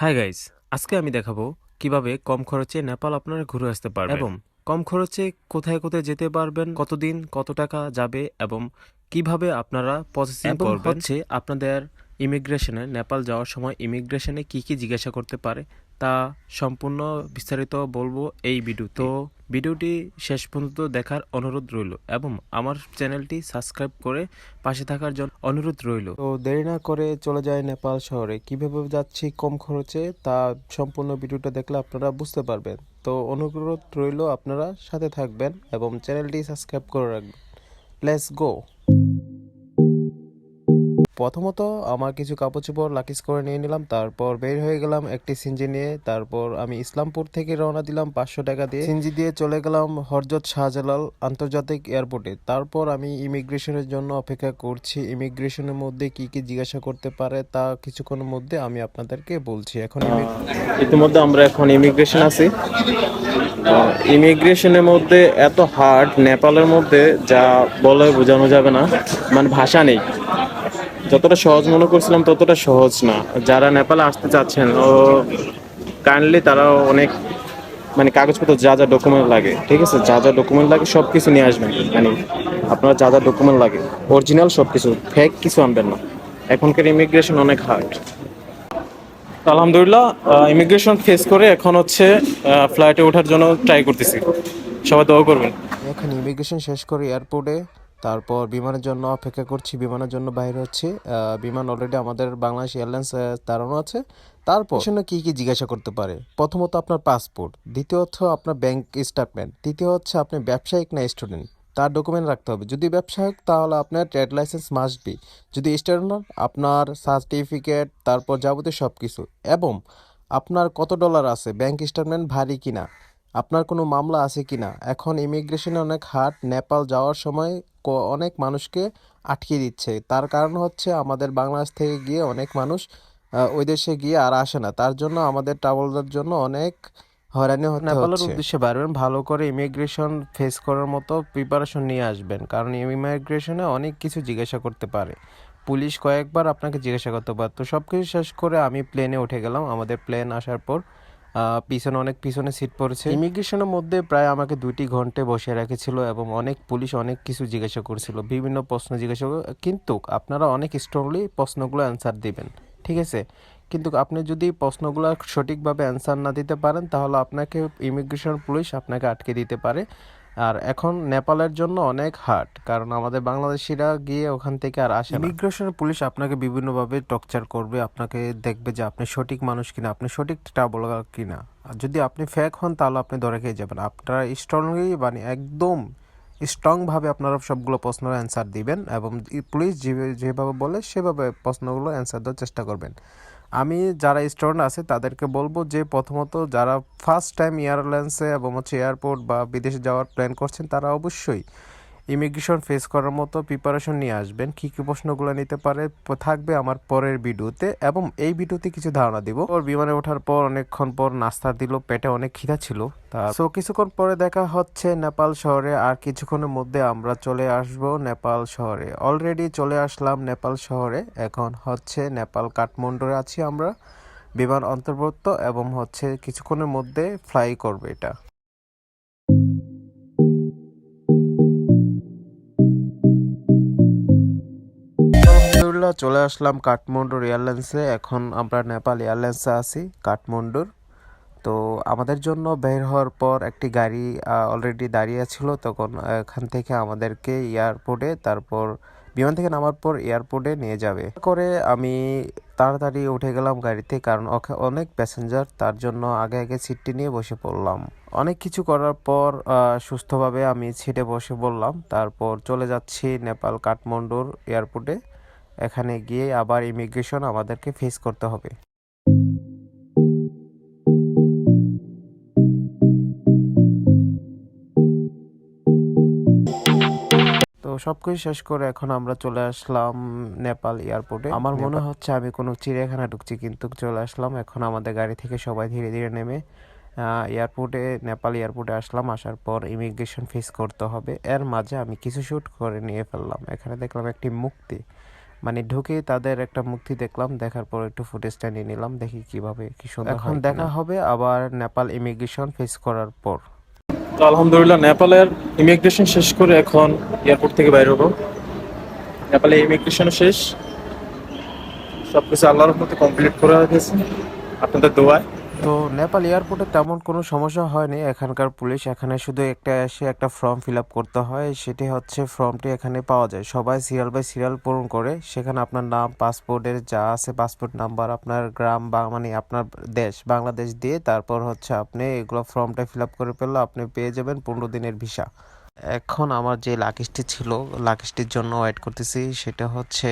Hi guys আজকে আমি দেখাবো কীভাবে কম খরচে নেপাল আপনারা ঘুরে আসতে পারবেন। এবং কম খরচে কোথায় কোথায় যেতে পারবেন কতদিন কত টাকা যাবে এবং কীভাবে আপনারা প্রসেসিং করবেন। হচ্ছে আপনাদের ইমিগ্রেশনে, নেপাল যাওয়ার সময় ইমিগ্রেশনে কি কি জিজ্ঞাসা করতে পারে, তা সম্পূর্ণ বিস্তারিত বলব এই ভিডিও তো ভিডিওটি শেষ পর্যন্ত দেখার অনুরোধ রইল এবং আমার চ্যানেলটি সাবস্ক্রাইব করে পাশে থাকার জন্য অনুরোধ রইল। তো দেরি না করে চলে যায় নেপাল শহরে। কীভাবে যাচ্ছি, কম খরচে, তা সম্পূর্ণ ভিডিওটা দেখলে আপনারা বুঝতে পারবেন। তো অনুরোধ রইল আপনারা সাথে থাকবেন এবং চ্যানেলটি সাবস্ক্রাইব করে রাখবেন। লেটস গো প্রথমত আমার কিছু কাপড় চোপড় লাকিস করে নিয়ে নিলাম, তারপর বের হয়ে গেলাম একটি সিনজি নিয়ে, তারপর আমি ইসলামপুর থেকে রওনা দিলাম পাঁচশো টাকা দিয়ে। সিনজি দিয়ে চলে গেলাম হরজত শাহজালাল আন্তর্জাতিক এয়ারপোর্টে। তারপর আমি ইমিগ্রেশনের জন্য অপেক্ষা করছি। ইমিগ্রেশনের মধ্যে কি কি জিজ্ঞাসা করতে পারে তা কিছুক্ষণের মধ্যে আমি আপনাদেরকে বলছি। এখন ইতিমধ্যে আমরা এখন ইমিগ্রেশন আছি। ইমিগ্রেশনের মধ্যে এত হার্ড নেপালের মধ্যে যা বলে বোঝানো যাবে না। মানে ভাষা নেই। যতটা সহজ মনে করছিলাম, ততটা সহজ না। যারা নেপালে আসতে চাচ্ছেন, ও কাইন্ডলি তারা অনেক মানে কাগজপত্র, যা যা ডকুমেন্ট লাগে, ঠিক আছে? যা যা ডকুমেন্ট লাগে সব কিছু নিয়ে আসবেন। মানে আপনার যা যা ডকুমেন্ট লাগে অরিজিনাল সব কিছু ফেক কিছু আনবেন না। এখনকার ইমিগ্রেশন অনেক হার্ড আলহামদুলিল্লাহ ইমিগ্রেশন ফেস করে এখন হচ্ছে ফ্লাইটে ওঠার জন্য ট্রাই করতেছি। সবাই দোয়া করবেন। এখন ইমিগ্রেশন শেষ করে এয়ারপোর্টে তারপর বিমানের জন্য অপেক্ষা করছি, বিমানের জন্য বাইরে হচ্ছে। বিমান অলরেডি আমাদের বাংলাদেশ এয়ারলাইন্স দাঁড়ানো আছে। তারপর সেখানে কি কি জিজ্ঞাসা করতে পারে? প্রথমত আপনার পাসপোর্ট দ্বিতীয়ত আপনার ব্যাংক স্টেটমেন্ট তৃতীয় হচ্ছে আপনি ব্যবসায়িক না স্টুডেন্ট তার ডকুমেন্ট রাখতে হবে। যদি ব্যবসায়িক, তাহলে আপনার ট্রেড লাইসেন্স মাস্ট বি যদি স্টুডেন্ট আপনার সার্টিফিকেট তারপর যাবতীয় সব কিছু এবং আপনার কত ডলার আছে ব্যাংক স্টেটমেন্ট ভারী কিনা? আপনার কোনো মামলা আছে কিনা? এখন ইমিগ্রেশনে অনেক হাট নেপাল যাওয়ার সময় অনেক মানুষকে আটকে দিচ্ছে। তার কারণ হচ্ছে আমাদের বাংলাদেশ থেকে গিয়ে অনেক মানুষ ওই দেশে গিয়ে আর আসে না। তার জন্য আমাদের ট্রাভেলারদের জন্য অনেক হয়রানি হতে নেপালের উদ্দেশ্যে পারবেন ভালো করে ইমিগ্রেশন ফেস করার মতো প্রিপারেশন নিয়ে আসবেন। কারণ ইমিগ্রেশনে অনেক কিছু জিজ্ঞাসা করতে পারে। পুলিশ কয়েকবার আপনাকে জিজ্ঞাসা করতে পারতো সব কিছু শেষ করে আমি প্লেনে উঠে গেলাম। আমাদের প্লেন আসার পর পিছনে অনেক পিছনে সিট পড়েছে। ইমিগ্রেশনের মধ্যে প্রায় আমাকে দুইটি ঘন্টে বসে রেখেছিল এবং অনেক পুলিশ অনেক কিছু জিজ্ঞাসা করছিল, বিভিন্ন প্রশ্ন জিজ্ঞাসা কিন্তু আপনারা অনেক স্ট্রংলি প্রশ্নগুলো অ্যান্সার দিবেন, ঠিক আছে? কিন্তু আপনি যদি প্রশ্নগুলো সঠিকভাবে অ্যান্সার না দিতে পারেন, তাহলে আপনাকে ইমিগ্রেশন পুলিশ আপনাকে আটকে দিতে পারে। আর এখন নেপালের জন্য অনেক হার্ড কারণ আমাদের বাংলাদেশিরা গিয়ে ওখান থেকে আর আসে ইমিগ্রেশন পুলিশ আপনাকে বিভিন্নভাবে টর্চার করবে, আপনাকে দেখবে যে আপনি সঠিক মানুষ কিনা, আপনি সঠিক ট্রাভেলার কিনা। আর যদি আপনি ফেক হন, তাহলে আপনি ধরে খেয়ে যাবেন। আপনারা স্ট্রংলি মানে একদম স্ট্রংভাবে আপনারা সবগুলো প্রশ্নের অ্যান্সার দিবেন এবং পুলিশ যেভাবে বলে, সেভাবে প্রশ্নগুলো অ্যান্সার দেওয়ার চেষ্টা করবেন। আমি যারা স্টুডেন্ট আছে তাদেরকে বলব যে প্রথমত যারা ফার্স্ট টাইম এয়ারলাইন্সে এবং হচ্ছে এয়ারপোর্ট বা বিদেশে যাওয়ার প্ল্যান করছেন তারা অবশ্যই ইমিগ্রেশন ফেস করার মতো প্রিপারেশন নিয়ে আসবেন। কী কী প্রশ্নগুলো নিতে পারে থাকবে আমার পরের ভিডিওতে এবং এই ভিডিওতে কিছু ধারণা দিব। ওর বিমানে ওঠার পর অনেকক্ষণ পর নাস্তা দিল, পেটে অনেক খিদা ছিল। তা সো কিছুক্ষণ পরে দেখা হচ্ছে নেপাল শহরে আর কিছুক্ষণের মধ্যে আমরা চলে আসব নেপাল শহরে। অলরেডি চলে আসলাম নেপাল শহরে, এখন হচ্ছে নেপাল কাঠমান্ডুরে আছি আমরা। বিমান অন্তর্ভুক্ত এবং হচ্ছে কিছুক্ষণের মধ্যে ফ্লাই করবে এটা। চলে আসলাম কাঠমান্ডুর এয়ারলাইন্সে। এখন আমরা নেপাল এয়ারলাইন্সে আছি, কাঠমান্ডুর। তো আমাদের জন্য বের হওয়ার পর একটি গাড়ি অলরেডি দাঁড়িয়ে ছিল। তখন এখান থেকে আমাদেরকে এয়ারপোর্টে, তারপর বিমান থেকে নামার পর এয়ারপোর্টে নিয়ে যাবে। করে আমি তাড়াতাড়ি উঠে গেলাম গাড়িতে, কারণ অনেক প্যাসেঞ্জার তার জন্য আগে আগে সিটটি নিয়ে বসে পড়লাম। অনেক কিছু করার পর সুস্থভাবে আমি সিটে বসে পড়লাম। তারপর চলে যাচ্ছি নেপাল কাঠমান্ডুর এয়ারপোর্টে। এখানে গিয়ে আবার ইমিগ্রেশন আমাদেরকে ফেস করতে হবে। তো সবকিছু শেষ করে এখন আমরা চলে আসলাম নেপাল এয়ারপোর্টে। আমার মনে হচ্ছে আমি কোনো চিড়িয়াখানা ঢুকছি কিন্তু চলে আসলাম। এখন আমাদের গাড়ি থেকে সবাই ধীরে ধীরে নেমে এয়ারপোর্টে নেপাল এয়ারপোর্টে আসলাম। আসার পর ইমিগ্রেশন ফেস করতে হবে। এর মাঝে আমি কিছু শ্যুট করে নিয়ে ফেললাম। এখানে দেখলাম একটি মুক্তি। মানে ঢুকে তাদের একটা মুক্তি দেখলাম দেখার পর একটু ফুটেজটা নিয়ে নিলাম দেখি কীভাবে কি সুন্দর এখন দেখা হবে আবার নেপাল ইমিগ্রেশন ফেস করার পর। তো আলহামদুলিল্লাহ নেপালের ইমিগ্রেশন শেষ করে এখন এয়ারপোর্ট থেকে বাইরে হব। নেপালে ইমিগ্রেশন শেষ। সব কিছু আল্লাহর মধ্যে কমপ্লিট করা গেছে। আপনাদের দোয়ায়। তো নেপাল এয়ারপোর্টে তেমন কোনো সমস্যা হয়নি। এখানকার পুলিশ এখানে শুধু একটা এসে একটা ফর্ম ফিল আপ করতে হয়। সেটি হচ্ছে ফর্মটি এখানে পাওয়া যায়। সবাই সিরিয়াল বাই সিরিয়াল পূরণ করে। সেখানে আপনার নাম, পাসপোর্টের যা আছে, পাসপোর্ট নাম্বার, আপনার গ্রাম বা মানে আপনার দেশ, বাংলাদেশ দিয়ে। তারপর হচ্ছে আপনি এগুলো ফর্মটা ফিল আপ করে ফেললে আপনি পেয়ে যাবেন পনেরো দিনের ভিসা। এখন আমার যে লাকিজটি ছিল লাকিজটির জন্য ওয়েট করতেছি। সেটা হচ্ছে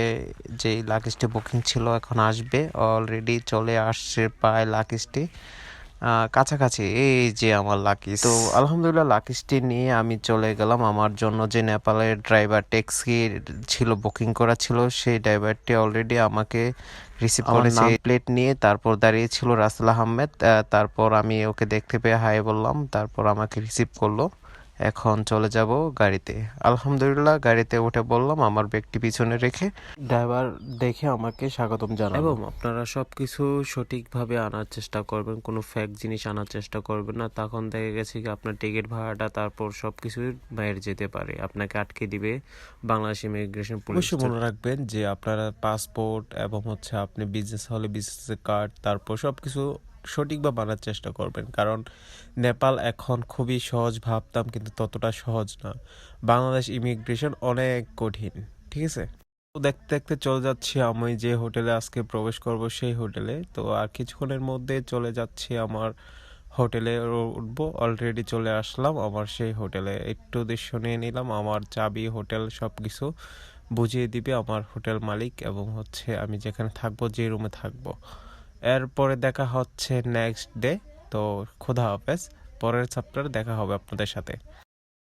যে লাকিজটি বুকিং ছিল এখন আসবে। অলরেডি চলে আসছে প্রায় লাকিজটি আহ, কাছাকাছি এই যে আমার লাকিজ তো আলহামদুলিল্লাহ লাকিজটি নিয়ে আমি চলে গেলাম। আমার জন্য যে নেপালের ড্রাইভার ট্যাক্সি ছিল বুকিং করা ছিল সেই ড্রাইভারটি অলরেডি আমাকে রিসিভ করেছে। প্লেট নিয়ে তারপর দাঁড়িয়ে ছিল রাসেল আহমেদ। তারপর আমি ওকে দেখতে পেয়ে হাই বললাম। তারপর আমাকে রিসিভ করল। এখন চলে যাব গাড়িতে। আলহামদুলিল্লাহ গাড়িতে উঠে বললাম আমার ব্যাগটি পিছনে রেখে ড্রাইভার দেখে আমাকে স্বাগতম জানালো এবং আপনারা সব কিছু সঠিকভাবে আনার চেষ্টা করবেন কোনো ফ্যাক জিনিস আনার চেষ্টা করবেন না। তখন দেখা গেছে কি আপনার টিকিট ভাড়াটা তারপর সব কিছু বাইরে যেতে পারে। আপনাকে আটকে দিবে বাংলাদেশ ইমিগ্রেশন পুলিশ অবশ্যই মনে রাখবেন যে আপনারা পাসপোর্ট এবং হচ্ছে আপনি বিজনেস হলে বিজনেসের কার্ড তারপর সব কিছু সঠিকভাবে আনার চেষ্টা করবেন। কারণ নেপাল এখন খুবই সহজ ভাবতাম, কিন্তু ততটা সহজ না। বাংলাদেশ ইমিগ্রেশন অনেক কঠিন, ঠিক আছে? তো দেখতে দেখতে চলে যাচ্ছি আমি যে হোটেলে আজকে প্রবেশ করব সেই হোটেলে। তো আর কিছুক্ষণের মধ্যে চলে যাচ্ছি আমার হোটেলে, উঠবো অলরেডি চলে আসলাম আমার সেই হোটেলে। একটু দৃশ্য নিয়ে নিলাম, আমার চাবি, হোটেল সব কিছু বুঝিয়ে দিবে আমার হোটেল মালিক এবং হচ্ছে আমি যেখানে থাকব, যে রুমে থাকব। এরপরে দেখা হচ্ছে নেক্সট ডে তো খোদা হাফেজ পরের চ্যাপ্টার দেখা হবে আপনাদের সাথে।